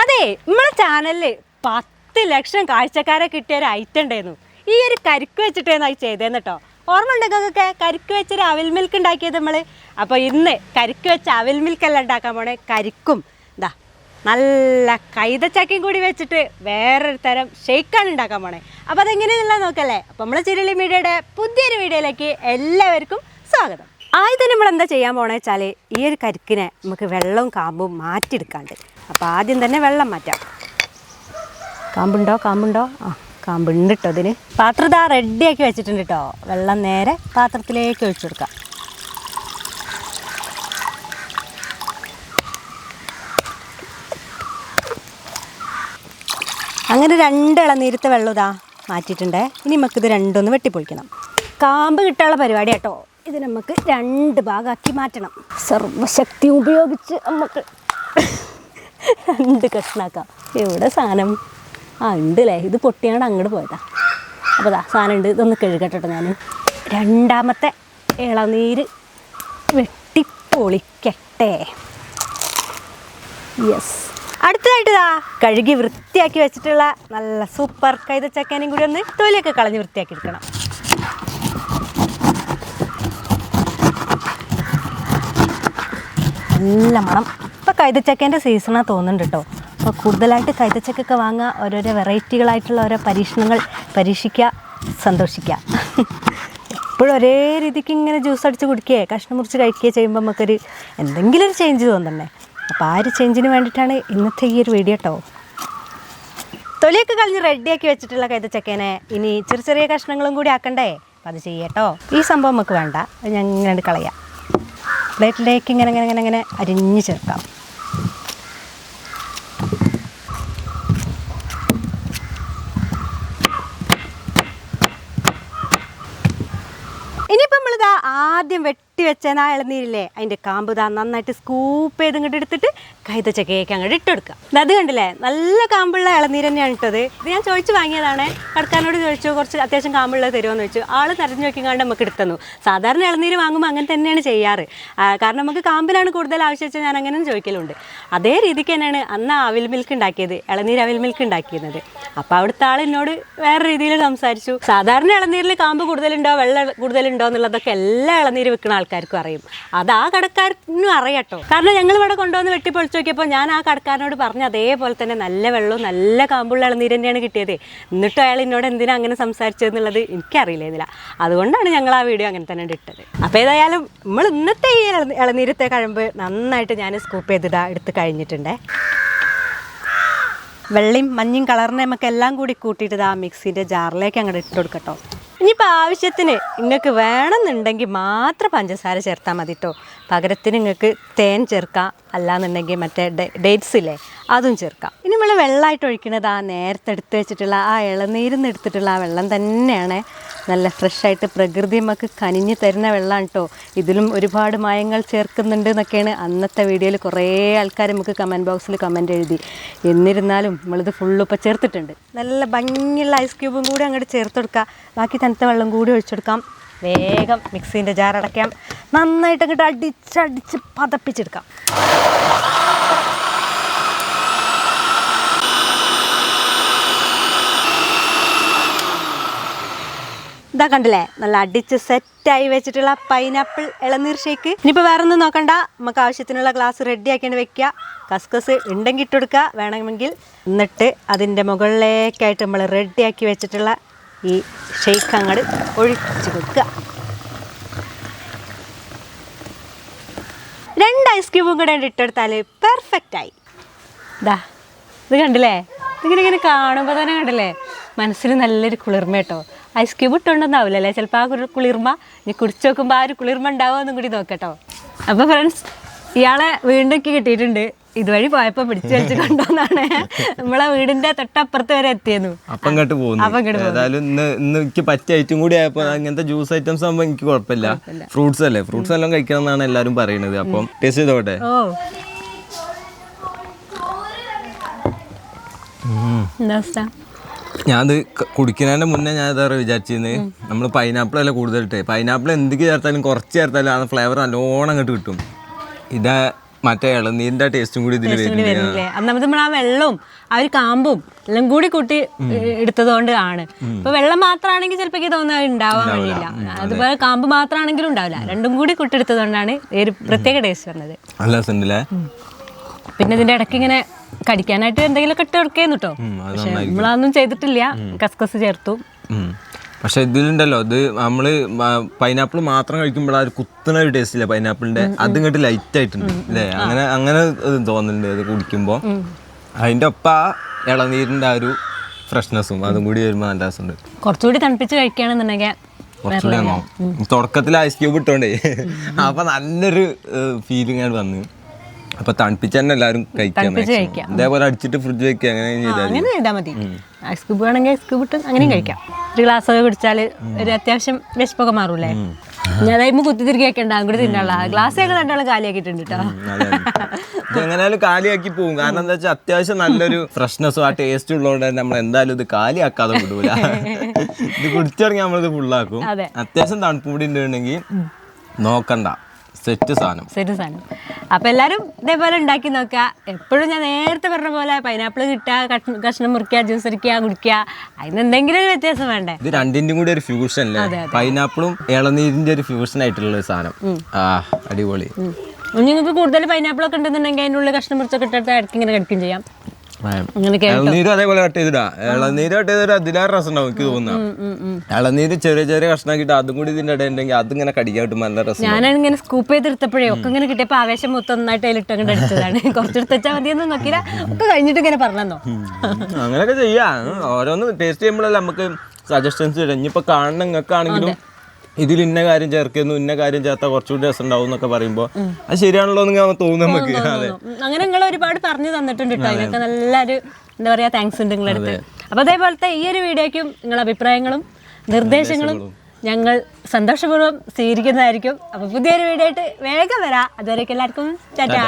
അതെ നമ്മളെ ചാനലിൽ പത്ത് ലക്ഷം കാഴ്ചക്കാരെ കിട്ടിയ ഒരു ഐറ്റം ഉണ്ടായിരുന്നു. ഈ ഒരു കരിക്ക് വെച്ചിട്ടേന്ന് അത് ചെയ്തേന്ന് കേട്ടോ ഓർമ്മ ഉണ്ടെങ്കിൽ കരിക്ക് വെച്ചൊരു അവിൽ മിൽക്ക് ഉണ്ടാക്കിയത് നമ്മൾ അപ്പോൾ ഇന്ന് കരിക്ക് വെച്ച അവിൽ അല്ല ഉണ്ടാക്കാൻ പോണേ കരിക്കും. എന്താ നല്ല കൈതച്ചക്കയും കൂടി വെച്ചിട്ട് വേറൊരു തരം ഷെയ്ക്കാണ് ഉണ്ടാക്കാൻ പോണേ. അപ്പോൾ അതെങ്ങനെയാണെന്നുള്ളത് നോക്കല്ലേ? അപ്പോൾ നമ്മളെ ചിരളി മീഡിയയുടെ പുതിയൊരു വീഡിയോയിലേക്ക് എല്ലാവർക്കും സ്വാഗതം. ആദ്യം നമ്മൾ എന്താ ചെയ്യാൻ പോകണമെന്ന് വെച്ചാൽ ഈ ഒരു കരിക്കിനെ നമുക്ക് വെള്ളവും കാമ്പും മാറ്റിയെടുക്കാണ്ട്. അപ്പോൾ ആദ്യം തന്നെ വെള്ളം മാറ്റാം. കാമ്പുണ്ടോ? കാമ്പുണ്ടോ? ആ കാമ്പുണ്ട് കേട്ടോ ഇതിന് പാത്രം ഇതാ റെഡിയാക്കി വെച്ചിട്ടുണ്ട് കേട്ടോ വെള്ളം നേരെ പാത്രത്തിലേക്ക് ഒഴിച്ചു കൊടുക്കാം. അങ്ങനെ രണ്ട് ഇളനീരത്തെ വെള്ളം ഇതാ മാറ്റിയിട്ടുണ്ടേ. ഇനി നമുക്കിത് രണ്ടൊന്ന് വെട്ടിപ്പൊളിക്കണം. കാമ്പ് കിട്ടാനുള്ള പരിപാടി കേട്ടോ ഇത് നമുക്ക് രണ്ട് ഭാഗമാക്കി മാറ്റണം. സർവശക്തി ഉപയോഗിച്ച് നമുക്ക് രണ്ട് കഷ്ണാക്കാം. എവിടെ സാധനം? ആ ഉണ്ടല്ലേ. ഇത് പൊട്ടിയാണ്ട് അങ്ങോട്ട് പോയതാ. അപ്പോൾ അതാ സാധനം ഉണ്ട്. ഇതൊന്ന് കഴുകട്ടെ ഞാൻ രണ്ടാമത്തെ ഇളനീര് വെട്ടിപ്പൊളിക്കട്ടെ. യെസ് അടുത്തതായിട്ട് ഇതാ കഴുകി വൃത്തിയാക്കി വെച്ചിട്ടുള്ള നല്ല സൂപ്പർ കൈതച്ചക്കേനയും കൂടി ഒന്ന് തൊലിയൊക്കെ കളഞ്ഞ് വൃത്തിയാക്കി എടുക്കണം. നല്ല മണം. ഇപ്പോൾ കൈതച്ചക്കേന്റെ സീസണാണ് തോന്നുന്നുണ്ട് കേട്ടോ അപ്പോൾ കൂടുതലായിട്ട് കൈതച്ചക്കൊക്കെ വാങ്ങുക ഓരോരോ വെറൈറ്റികളായിട്ടുള്ള ഓരോ പരീക്ഷണങ്ങൾ പരീക്ഷിക്കുക സന്തോഷിക്കുക. എപ്പോഴും ഒരേ രീതിക്ക് ഇങ്ങനെ ജ്യൂസ് അടിച്ച് കുടിക്കുകയെ കഷ്ണം മുറിച്ച് കഴിക്കുകയോ ചെയ്യുമ്പോൾ നമുക്കൊരു എന്തെങ്കിലും ഒരു ചേഞ്ച് തോന്നണ്ടേ? അപ്പോൾ ആ ഒരു ചേഞ്ചിന് വേണ്ടിയിട്ടാണ് ഇന്നത്തെ ഈ ഒരു വീഡിയോ കേട്ടോ തൊലിയൊക്കെ കളഞ്ഞ് റെഡിയാക്കി വെച്ചിട്ടുള്ള കൈതച്ചക്കേനെ ഇനി ചെറിയ ചെറിയ കഷ്ണങ്ങളും കൂടി ആക്കണ്ടേ? അപ്പം അത് ചെയ്യട്ടോ ഈ സംഭവം നമുക്ക് വേണ്ട. ഞാൻ ഇങ്ങനെ കളയാം. പ്ലേറ്റിലേക്ക് ഇങ്ങനെ ഇങ്ങനെ ഇങ്ങനെ ഇങ്ങനെ അരിഞ്ഞ് ചേർക്കാം. ഇനിയിപ്പോൾ നമ്മളിതാ ആദ്യം വെട്ടി വെച്ച ആ ഇളനീരില്ലേ? അതിന്റെ കാമ്പ് താ നന്നായിട്ട് സ്കൂപ്പ് ചെയ്ത് ഇങ്ങോട്ട് എടുത്തിട്ട് കൈതച്ചക്കയൊക്കെ അങ്ങോട്ട് ഇട്ടെടുക്കാം ദാ അത് കണ്ടില്ലേ? നല്ല കാമ്പുള്ള ഇളനീര് തന്നെയാണ് ഇട്ടത്. ഇത് ഞാൻ ചോദിച്ചു വാങ്ങിയതാണ്. കടക്കാരനോട് ചോദിച്ചു കുറച്ച് അത്യാവശ്യം കാമ്പുള്ളത് തരുമോയെന്ന് ചോദിച്ചു. ആൾ നിറഞ്ഞു നോക്കിക്കാണ്ട് നമുക്ക് എടുത്തന്നു. സാധാരണ ഇളനീര് വാങ്ങുമ്പോൾ അങ്ങനെ തന്നെയാണ് ചെയ്യാറ്. കാരണം നമുക്ക് കാമ്പിലാണ് കൂടുതൽ ആവശ്യം ഞാൻ അങ്ങനെ ചോദിക്കലുണ്ട്. അതേ രീതിക്ക് തന്നെയാണ് അന്ന് അവിൽ മിൽക്ക് ഉണ്ടാക്കിയത്. ഇളനീര് അവിൽ മിൽക്ക് ഉണ്ടാക്കിയിരുന്നത്. അപ്പോൾ അവിടുത്തെ ആൾ എന്നോട് വേറെ രീതിയിൽ സംസാരിച്ചു. സാധാരണ ഇളനീരിൽ കാമ്പ് കൂടുതലുണ്ടോ? വെള്ളം കൂടുതലുണ്ടോ? എന്നുള്ളതൊക്കെ എല്ലാ ഇളനീര് വിൽക്കുന്ന ആൾക്കാർക്കും അറിയും. അത് ആ കടക്കാരനും അറിയാട്ടോ. കാരണം ഞങ്ങൾ ഇവിടെ കൊണ്ടുവന്ന് വെട്ടി പൊളിച്ച് നോക്കിയപ്പോൾ ഞാൻ ആ കടക്കാരനോട് പറഞ്ഞു അതേപോലെ തന്നെ നല്ല വെള്ളവും നല്ല കാമ്പുള്ള ഇളനീര് തന്നെയാണ് കിട്ടിയത്. എന്നിട്ടും അയാൾ എന്നോട് എന്തിനാ അങ്ങനെ സംസാരിച്ചതെന്നുള്ളത് എനിക്കറിയില്ലായിരുന്നില്ല അതുകൊണ്ടാണ് ഞങ്ങൾ ആ വീഡിയോ അങ്ങനെ തന്നെ ഇട്ടത്. അപ്പോൾ ഏതായാലും നമ്മൾ ഇന്നത്തെ ഈ ഇളനീരത്തെ കഴമ്പ് നന്നായിട്ട് ഞാൻ സ്കൂപ്പ് ചെയ്തിടാ എടുത്ത് കഴിഞ്ഞിട്ടുണ്ടേ. വെള്ളയും മഞ്ഞയും കളറിനെ നമുക്ക് എല്ലാം കൂടി കൂട്ടിയിട്ട് ആ മിക്സിന്റെ ജാറിലേക്ക് അങ്ങോട്ട് ഇട്ട് കൊടുക്കട്ടോ. ഇനിയിപ്പോൾ ആവശ്യത്തിന് നിങ്ങൾക്ക് വേണമെന്നുണ്ടെങ്കിൽ മാത്രം പഞ്ചസാര ചേർത്താൽ മതി കേട്ടോ പകരത്തിന് നിങ്ങൾക്ക് തേൻ ചേർക്കാം. അല്ലാന്നുണ്ടെങ്കിൽ മറ്റേ ഡേറ്റ്സ് ഇല്ലേ അതും ചേർക്കാം. വെള്ളമായിട്ട് ഒഴിക്കുന്നത് ആ നേരത്തെ എടുത്ത് വെച്ചിട്ടുള്ള ആ ഇളനീരിൽ നിന്ന് എടുത്തിട്ടുള്ള ആ വെള്ളം തന്നെയാണ്. നല്ല ഫ്രഷായിട്ട് പ്രകൃതി നമുക്ക് കനിഞ്ഞ് തരുന്ന വെള്ളമാണ് കേട്ടോ ഇതിലും ഒരുപാട് മായങ്ങൾ ചേർക്കുന്നുണ്ട് എന്നൊക്കെയാണ് അന്നത്തെ വീഡിയോയിൽ കുറേ ആൾക്കാർ നമുക്ക് കമന്റ് ബോക്സിൽ കമന്റ് എഴുതി. എന്നിരുന്നാലും നമ്മളിത് ഫുള്ളിപ്പോൾ ചേർത്തിട്ടുണ്ട്. നല്ല ഭംഗിയുള്ള ഐസ് ക്യൂബും കൂടി അങ്ങോട്ട് ചേർത്ത് കൊടുക്കുക ബാക്കി തണുത്ത വെള്ളം കൂടി ഒഴിച്ചെടുക്കാം വേഗം മിക്സീന്റെ ജാർ അടയ്ക്കാം. നന്നായിട്ട് അങ്ങോട്ട് അടിച്ചടിച്ച് പതപ്പിച്ചെടുക്കാം. ഇതാ കണ്ടില്ലേ? നല്ല അടിച്ച് സെറ്റായി വെച്ചിട്ടുള്ള പൈനാപ്പിൾ ഇളനീർ ഷേക്ക് ഇനിയിപ്പോൾ വേറെ ഒന്നും നോക്കണ്ട. നമുക്ക് ആവശ്യത്തിനുള്ള ഗ്ലാസ് റെഡി ആക്കിയാണ് വെക്കുക. കസ്കസ് ഉണ്ടെങ്കിൽ ഇട്ട് കൊടുക്കുക. വേണമെങ്കിൽ എന്നിട്ട് അതിന്റെ മുകളിലേക്കായിട്ട് നമ്മൾ റെഡിയാക്കി വെച്ചിട്ടുള്ള ഈ ഷേക്ക് അങ്ങോട്ട് ഒഴിച്ച് കൊടുക്കുക. രണ്ട് ഐസ് ക്യൂബും കൂടെ ഇട്ടെടുത്താൽ പെർഫെക്റ്റ് ആയി. ദാ ഇത് കണ്ടില്ലേ? ഇങ്ങനെ ഇങ്ങനെ കാണുമ്പോൾ തന്നെ കണ്ടില്ലേ? മനസ്സിന് നല്ലൊരു കുളിർമ കേട്ടോ. ഐസ് ക്യൂബ് ഇട്ടുണ്ടെന്നാവില്ലല്ലേ? ചിലപ്പോൾ ആ ഒരു കുളിർമ ഇനി കുടിച്ച് നോക്കുമ്പോൾ ആ ഒരു കുളിർമ ഉണ്ടാവുമെന്നും കൂടി നോക്കട്ടോ. അപ്പോൾ ഫ്രണ്ട്സ് ഇയാളെ വീണ്ടും കിട്ടിയിട്ടുണ്ട്. ഇതുവഴി പോയപ്പോ പിടിച്ചു കൊണ്ടുവന്നാണ്. നമ്മളെ വീടിന്റെ തൊട്ടപ്പുറത്ത് വരെ എത്തിയെന്നു. അപ്പം ഇങ്ങോട്ട് പോകുന്നു ഏതായാലും ഇന്ന് ഇന്ന് എനിക്ക് പറ്റിയ ഐറ്റം കൂടി ആയപ്പോ അങ്ങനത്തെ ജ്യൂസ് ഐറ്റംസ് ആകുമ്പോൾ എനിക്ക് കുഴപ്പമില്ല. ഫ്രൂട്ട്സ് അല്ലേ? ഫ്രൂട്ട്സ് എല്ലാം കഴിക്കണം എന്നാണ് എല്ലാവരും പറയുന്നത് അപ്പം ടേസ്റ്റ് ചെയ്തോട്ടെ? ഓ. എന്താ ഞാനത് കുടിക്കുന്നതിന്റെ കുടിക്കുന്നതിന്റെ മുന്നേ ഞാൻ ഇതേറെ വിചാരിച്ചിരുന്നത് നമ്മൾ പൈനാപ്പിൾ അല്ല കൂടുതൽ ഇട്ടേ പൈനാപ്പിൾ എന്തൊക്കെ ചേർത്താലും കുറച്ച് ചേർത്താലും ആ ഫ്ലേവർ നല്ലോണം അങ്ങോട്ട് കിട്ടും. ഇതാ മറ്റേ ഇളനീരിന്റെ ടേസ്റ്റും കൂടി ഇതിൽ വരുന്നില്ലേ? നമ്മൾ ആ വെള്ളവും ആ ഒരു കാമ്പും എല്ലാം കൂടി കൂട്ടി എടുത്തത് കൊണ്ട് ആണ്. ഇപ്പൊ വെള്ളം മാത്രമാണെങ്കിൽ ചിലപ്പോ എനിക്ക് തോന്നുന്നത് ഉണ്ടാവാൻ വഴിയില്ല. അതുപോലെ കാമ്പ് മാത്രമാണെങ്കിലും ഉണ്ടാവില്ല. രണ്ടും കൂടി കൂട്ടി എടുത്തതുകൊണ്ടാണ് ഒരു പ്രത്യേക ടേസ്റ്റ് വന്നത്. നല്ല രസമുണ്ടല്ലേ? പിന്നെ ഇതിന്റെ ഇടയ്ക്ക് ഇങ്ങനെ കടിക്കാനായിട്ട് എന്തെങ്കിലും ഇട്ട് കൊടുക്കുന്നു കേട്ടോ പക്ഷെ നമ്മളതൊന്നും ചെയ്തിട്ടില്ല. കസ്കസ് ചേർത്തു. പക്ഷെ ഇതിലുണ്ടല്ലോ ഇത് നമ്മൾ പൈനാപ്പിൾ മാത്രം കഴിക്കുമ്പോൾ ആ ഒരു കുത്തുന്ന ഒരു ടേസ്റ്റ് ഇല്ല പൈനാപ്പിളിന്റെ? അതും കേട്ട് ലൈറ്റ് ആയിട്ടുണ്ട് അല്ലേ അങ്ങനെ അങ്ങനെ തോന്നുന്നുണ്ട് ഇത് കുടിക്കുമ്പോൾ അതിന്റെ ഒപ്പം ആ ഇളനീരിന്റെ ആ ഒരു ഫ്രഷ്നെസ്സും അതും കൂടി വരുമ്പോൾ നല്ല രസമുണ്ട്. കുറച്ചുകൂടി തണുപ്പിച്ച് കഴിക്കുകയാണെന്നുണ്ടെങ്കിൽ കുറച്ചുകൂടി തുടക്കത്തിൽ ഐസ് ക്യൂബ് ഇട്ടോണ്ടേ. അപ്പൊ നല്ലൊരു ഫീലിംഗ് ആണ് വന്നു. അപ്പൊ തണുപ്പിച്ച് തന്നെ എല്ലാവരും കഴിക്കാം ഇതേപോലെ അടിച്ചിട്ട് ഫ്രിഡ്ജ് വെക്കുക അങ്ങനെ അങ്ങനെ ചെയ്താൽ മതി. ഐസ് ക്യൂബ് വേണമെങ്കിൽ ഐസ് ക്യൂബ് ഇട്ട് അങ്ങനെയും കഴിക്കാം. ഒരു ഗ്ലാസ് ഒക്കെ കുടിച്ചാൽ ഒരു അത്യാവശ്യം വിശപ്പൊക്കെ മാറൂലേ ഞാൻ അതായത് കുത്തി തിരികെ വെക്കണ്ട അങ്ങോട്ട് തിന്നാനുള്ള. ഗ്ലാസ് ഒക്കെ രണ്ടാളും കാലിയാക്കിയിട്ടുണ്ട് കേട്ടോ എങ്ങനെയാലും കാലിയാക്കി പോകും. കാരണം എന്താ വെച്ചാൽ അത്യാവശ്യം നല്ലൊരു ഫ്രഷ്നെസ്സും ആ ടേസ്റ്റ് ഉള്ളതുകൊണ്ട് തന്നെ നമ്മൾ എന്തായാലും ഇത് കാലിയാക്കാതെ വിടൂല. ഇത് കുടിച്ചിറങ്ങി നമ്മളിത് ഫുള്ളാക്കും അതെ. അത്യാവശ്യം തണുപ്പ് കൂടി ഉണ്ടെങ്കിൽ നോക്കണ്ട. സെറ്റ് സാധനം. സെറ്റ് സാധനം. അപ്പോൾ എല്ലാവരും ഇതേപോലെ ഉണ്ടാക്കി നോക്കുക. എപ്പോഴും ഞാൻ നേരത്തെ പറഞ്ഞ പോലെ പൈനാപ്പിൾ കിട്ടുക കഷ്ണം- മുറിക്കുക ജ്യൂസ് അടിക്കുക കുടിക്കുക. അതിന് എന്തെങ്കിലും ഒരു വ്യത്യാസം വേണ്ടേ? ഇത് രണ്ടിന്റെയും കൂടി ഒരു ഫ്യൂഷൻ അല്ലേ? പൈനാപ്പിളും ഇളനീരിന്റെ ഒരു ഫ്യൂഷൻ ആയിട്ടുള്ള ഒരു സാധനം. ആ അടിപൊളി. നിങ്ങൾക്ക് കൂടുതൽ പൈനാപ്പിൾ ഒക്കെ ഉണ്ടെന്നുണ്ടെങ്കിൽ അതിന്റെ ഉള്ളിൽ കഷ്ണം മുറിച്ചൊക്കെ ഇട്ടിട്ട് ഇടയ്ക്ക് ഇങ്ങനെ കടിക്കും ചെയ്യാം. ഇളനീരും അതേപോലെ കട്ട് ചെയ്തിടാ. ഇളനീര് കട്ട് ചെയ്തിട്ട് അതിലേറെ രസം ഉണ്ടാവും എനിക്ക് തോന്നുന്നു. ഇളനീര് ചെറിയ ചെറിയ കഷ്ണാക്കിട്ട് അതും കൂടി ഇതിന്റെ ഇടയിൽ ഉണ്ടെങ്കിൽ അതിങ്ങനെ ഇങ്ങനെ കിട്ടുമ്പോൾ നല്ല രസം ഞാനാണ് ഇങ്ങനെ സ്കൂപ്പ് ചെയ്തെടുത്തപ്പോഴേ ഒക്കെ ഇങ്ങനെ കിട്ടിയപ്പോൾ ആവേശം മൊത്തം നന്നായിട്ട് അതിലിട്ട് അങ്ങോട്ട് അടിച്ചതാണ്. കുറച്ചെടുത്ത് വെച്ചാൽ മതിയെന്ന് നോക്കിയില്ല. ഒക്കെ കഴിഞ്ഞിട്ട് ഇങ്ങനെ പറഞ്ഞോ അങ്ങനെയൊക്കെ ചെയ്യാം. ഓരോന്ന് ടേസ്റ്റ് ചെയ്യുമ്പോഴല്ലേ നമുക്ക് സജഷൻസ് ഇനിയിപ്പോ കാണണം കാണുന്ന നിങ്ങൾക്കാണെങ്കിലും ഇതിൽ ഇന്ന കാര്യം ചേർക്കുന്നു ഇന്ന കാര്യം ചേർത്താൽ കുറച്ചുകൂടി രസം ഉണ്ടാവും എന്നൊക്കെ പറയുമ്പോൾ അത് ശരിയാണല്ലോ എന്ന് തോന്നുന്നു തോന്നും നമുക്ക് അതെ. അങ്ങനെ നിങ്ങൾ ഒരുപാട് പറഞ്ഞു തന്നിട്ടുണ്ട് കേട്ടോ അതിനൊക്കെ നല്ലൊരു എന്താ പറയാ താങ്ക്സ് ഉണ്ട് നിങ്ങളടുത്ത് അപ്പൊ അതേപോലത്തെ ഈ ഒരു വീഡിയോയ്ക്കും നിങ്ങളുടെ അഭിപ്രായങ്ങളും നിർദ്ദേശങ്ങളും ഞങ്ങൾ സന്തോഷപൂർവം സ്വീകരിക്കുന്നതായിരിക്കും. അപ്പൊ പുതിയൊരു വീഡിയോ ആയിട്ട് വേഗം വരാം. അതുവരെ എല്ലാവർക്കും ചാറ്റാ